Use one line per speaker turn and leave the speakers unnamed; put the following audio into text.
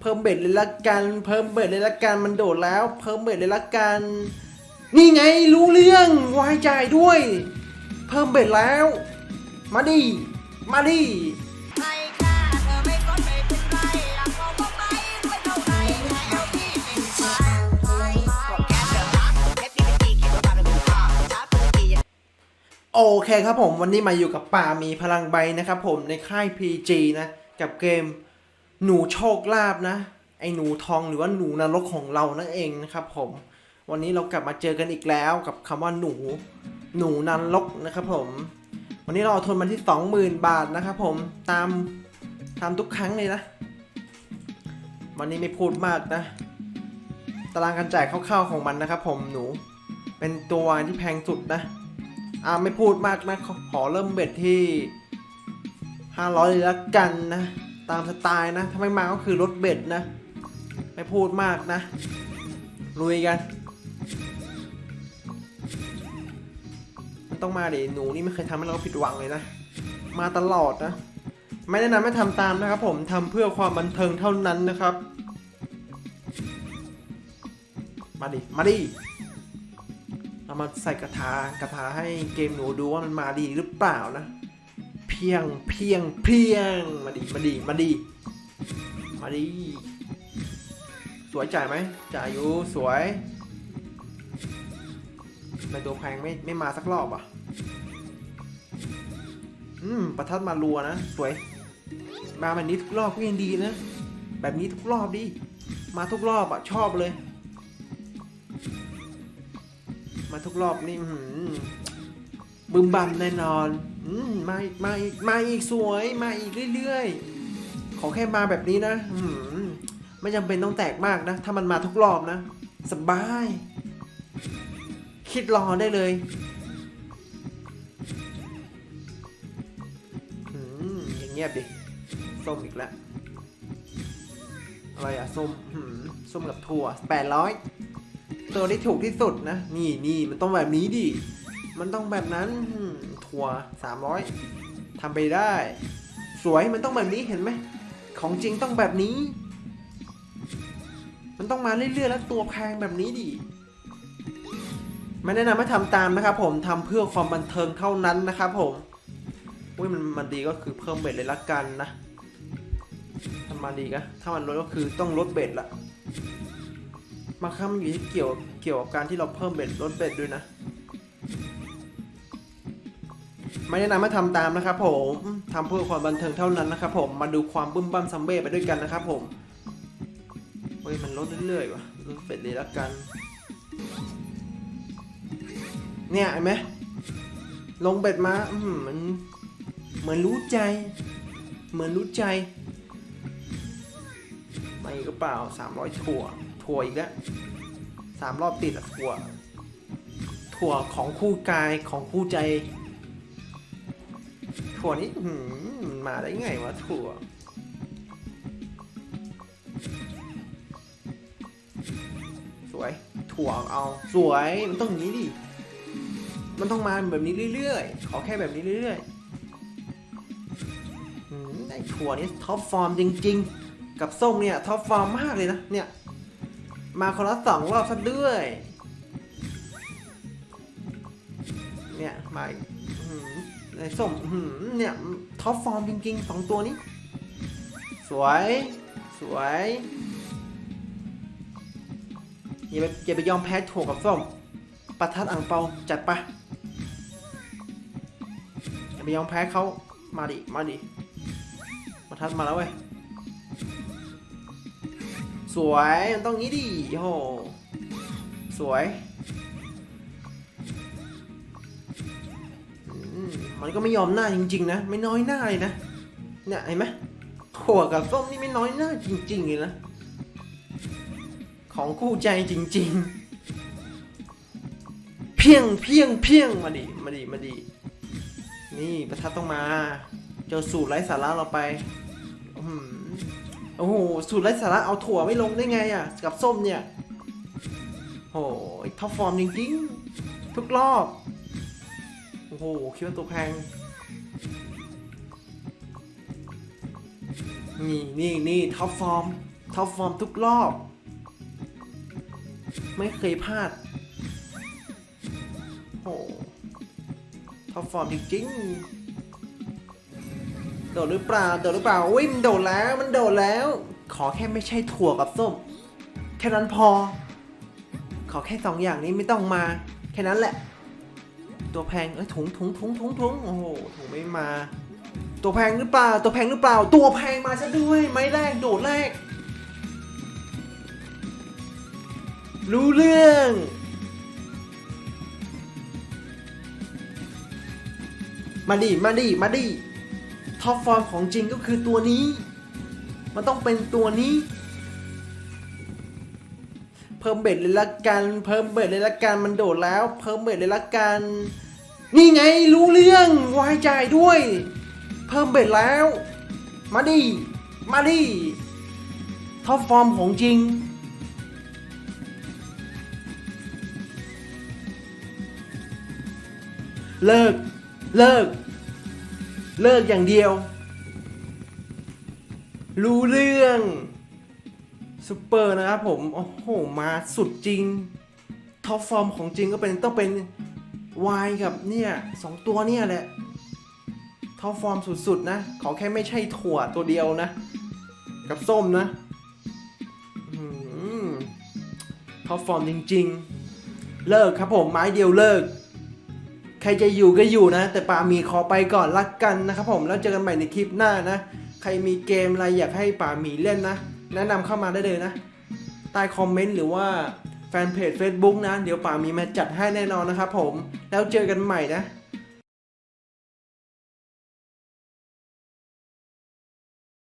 เพิ่มเบ็ดเลยละกัน เพิ่มเบ็ดเลยละกัน มันโดดแล้ว เพิ่มเบ็ดเลยละกัน นี่ไงรู้เรื่องวายจ่ายด้วย เพิ่มเบ็ดแล้ว มาดิ มาดิโอเคครับผมวันนี้มาอยู่กับป่ามีพลังใบนะครับผมในค่าย PG นะ กับเกม หนูโชคลาภนะ ไอหนูทองหรือว่าหนูนรกของเรานั่นเองนะครับ ผม วันนี้เรากลับมาเจอกันอีกแล้วกับคำว่าหนู หนูนรกนะครับ ผม วันนี้เราเอาทุนมาที่ 20,000 บาทนะครับ ผมตามตามทุกครั้งเลยนะ วันนี้ไม่พูดมากนะ ตารางการจ่ายคร่าวๆของมันนะครับ ผมหนูเป็นตัวที่แพงสุดนะอ่าไม่พูดมากนะขอขอเริ่มเบ็ดที่ 500เลยละกันนะ ตามสไตล์นะถ้าไม่มาก็คือลดเบ็ดนะ ไม่พูดมากนะ ลุยกัน มันต้องมาเดิหนูนี่ไม่เคยทำให้เราผิดหวังเลยนะ มาตลอดนะ ไม่แนะนำให้ทำตามนะครับผมทำเพื่อความบันเทิงเท่านั้นนะครับ มาดิ มาดิเรามาใส่กระทากระทาให้เกมหนูดูว่ามันมาดีหรือเปล่านะ พียงเพียงเพียงมาดีมาดีมาดีมาดีสวยจ่ายไหมจ่ายอยู่สวยในตัวแพงไม่ไม่มาสักรอบอะอืมประทัดมารัวนะสวย มาแบบนี้ทุกรอบก็ยังดีนะ แบบนี้ทุกรอบดิมาทุกรอบอะชอบเลย มาทุกรอบนี่อื้อหือ บึมบัมแน่นอนอืมมาอีกมาอีกมาอีกสวยมาอีกเรื่อยๆ ขอแค่มาแบบนี้นะอื้อหือไม่จำเป็นต้องแตกมากนะ ถ้ามันมาทุกรอบนะ สบาย คิดรอได้เลยอืมอย่างเงียบดิส้มอีกแล้วอะไรอะส้มหืมส้มกับถั่วแปดร้อยตัวที่ถูกที่สุดนะ นี่นี่มันต้องแบบนี้ดิ มันต้องแบบนั้นถั่วสามร้อยทำไปได้ สวยมันต้องแบบนี้เห็นไหม ของจริงต้องแบบนี้ มันต้องมาเรื่อยๆแล้วตัวแพงแบบนี้ดิไม่แนะนำให้ทำตามนะครับผมทำเพื่อความบันเทิงเท่านั้นนะครับผมอุ้ยมันมันดีก็คือเพิ่มเบ็ดเลยละกันนะถ้ามาดีก็ถ้ามันลดก็คือต้องลดเบ็ดละบางครั้งมันอยู่ที่เกี่ยวเกี่ยวกับการที่เราเพิ่มเบ็ดลดเบ็ดด้วยนะ ไม่แนะนำให้ทำตามนะครับผมทำเพื่อความบันเทิงเท่านั้นนะครับผม มาดูความบึ้มบั้มซัมเบ้ไปด้วยกันนะครับผม เฮ้ย มันลดเรื่อยๆว่ะลดเบ็ดเลยละกัน เนี่ยเห็นไหมลงเบ็ดมาอืมมันเหมือนรู้ใจ เหมือนรู้ใจ ไม่ก็เปล่าสามร้อยถั่ว ถั่วอีกแล้วสามรอบติดอะถั่ว ถั่วของคู่กายของคู่ใจ ถั่วนี้หืมันมาได้ไงวะถั่วสวย ถั่วเอาสวยมันต้องอย่างนี้ดิมันต้องมาแบบนี้เรื่อยๆ ขอแค่แบบนี้เรื่อยๆอืมไอถั่วนี้ท็อปฟอร์มจริงๆ กับส้มเนี่ยท็อปฟอร์มมากเลยนะเนี่ย มาคนละสองรอบซะด้วย เนี่ยมาอีก ส้มเนี่ยท็อปฟอร์มจริงๆสองตัวนี้ สวย สวยอย่าไปอย่าไปยอมแพ้ถั่วกับส้มประทัดอ่างเปาจัดไปอย่าไปยอมแพ้เขามาดิ มาดิประทัดมาแล้วเว้ย สวยมันต้องงี้ดิโหสวย มันก็ไม่ยอมหน้าจริง ๆ นะ ไม่น้อยหน้าเลยนะเนี่ยเห็นไหมถั่วกับส้มนี่ไม่น้อยหน้าจริงๆเลยนะของคู่ใจจริง ๆ เพียงเพียงเพียงมาดิมาดิมาดินี่ประทัดต้องมาเจอสูตรไร้สาระเราไปโอ้โหสูตรไร้สาระเอาถั่วไม่ลงได้ไงอะ กับส้มเนี่ยโอ้ยท็อปฟอร์มจริงๆ ทุกรอบ โอ้โห คิดว่าตัวแพง นี่นี่นี่ท็อปฟอร์ม ท็อปฟอร์มทุกรอบ ไม่เคยพลาด โอ้ท็อปฟอร์มจริงๆ โดดหรือเปล่า โดดหรือเปล่าอุ้ยมันโดดแล้ว มันโดดแล้ว ขอแค่ไม่ใช่ถั่วกับส้ม แค่นั้นพอ ขอแค่สองอย่างนี้ไม่ต้องมา แค่นั้นแหละ ตัวแพงเอ้ยถุงถุงถุงถุงถุงโอ้โหถุงไม่มา ตัวแพงหรือเปล่า ตัวแพงหรือเปล่า ตัวแพงมาซะด้วย ไม้แรกโดดแรก รู้เรื่องมาดิ มาดิ มาดิ ท็อปฟอร์มของจริงก็คือตัวนี้ มันต้องเป็นตัวนี้ เพิ่มเบ็ดเลยละกัน เพิ่มเบ็ดเลยละกัน มันโดดแล้ว เพิ่มเบ็ดเลยละกัน นี่ไงรู้เรื่องวายจ่ายด้วย เพิ่มเบ็ดแล้ว มาดิ มาดิ ท็อปฟอร์มของจริง เลิก เลิก เลิกอย่างเดียว รู้เรื่อง ซูเปอร์นะครับผม โอ้โห มาสุดจริง ท็อปฟอร์มของจริงก็เป็นต้องเป็นวายกับเนี่ยสองตัวเนี่ยแหละ ท็อปฟอร์มสุดๆนะ ขอแค่ไม่ใช่ถั่วตัวเดียวนะ กับส้มนะอื้อหือท็อปฟอร์มจริง ๆ เลิกครับผมไม้เดียวเลิก ใครจะอยู่ก็อยู่นะ แต่ปามีขอไปก่อนละกันนะครับผมแล้วเจอกันใหม่ในคลิปหน้านะ ใครมีเกมอะไรอยากให้ป่ามีเล่นนะ แนะนำเข้ามาได้เลยนะ ใต้คอมเมนต์หรือว่าแฟนเพจ Facebook นะ เดี๋ยวป่ามีมาจัดให้แน่นอนนะครับผม แล้วเจอกันใหม่นะ